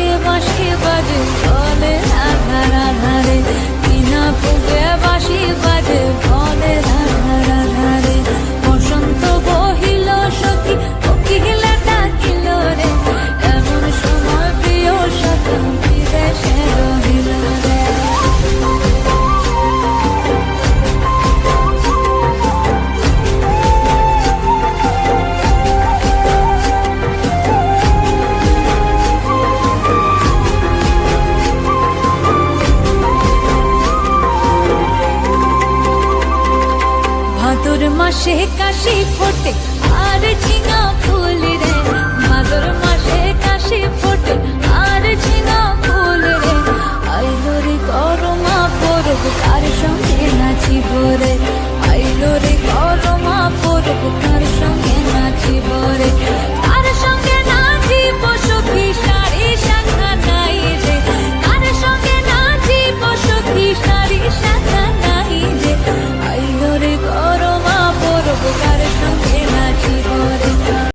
ফুকে বাঁশি বাজে বলে আধার আধারে রে মাসে কাশি ফোটে, আর ঝিঙা ফুল রে। ভাদর মাসে কাশি ফোটে, আর ঝিঙা ফুল রে। আইলো রে করমা পরব কার সঙ্গে নাচিব রে। We'll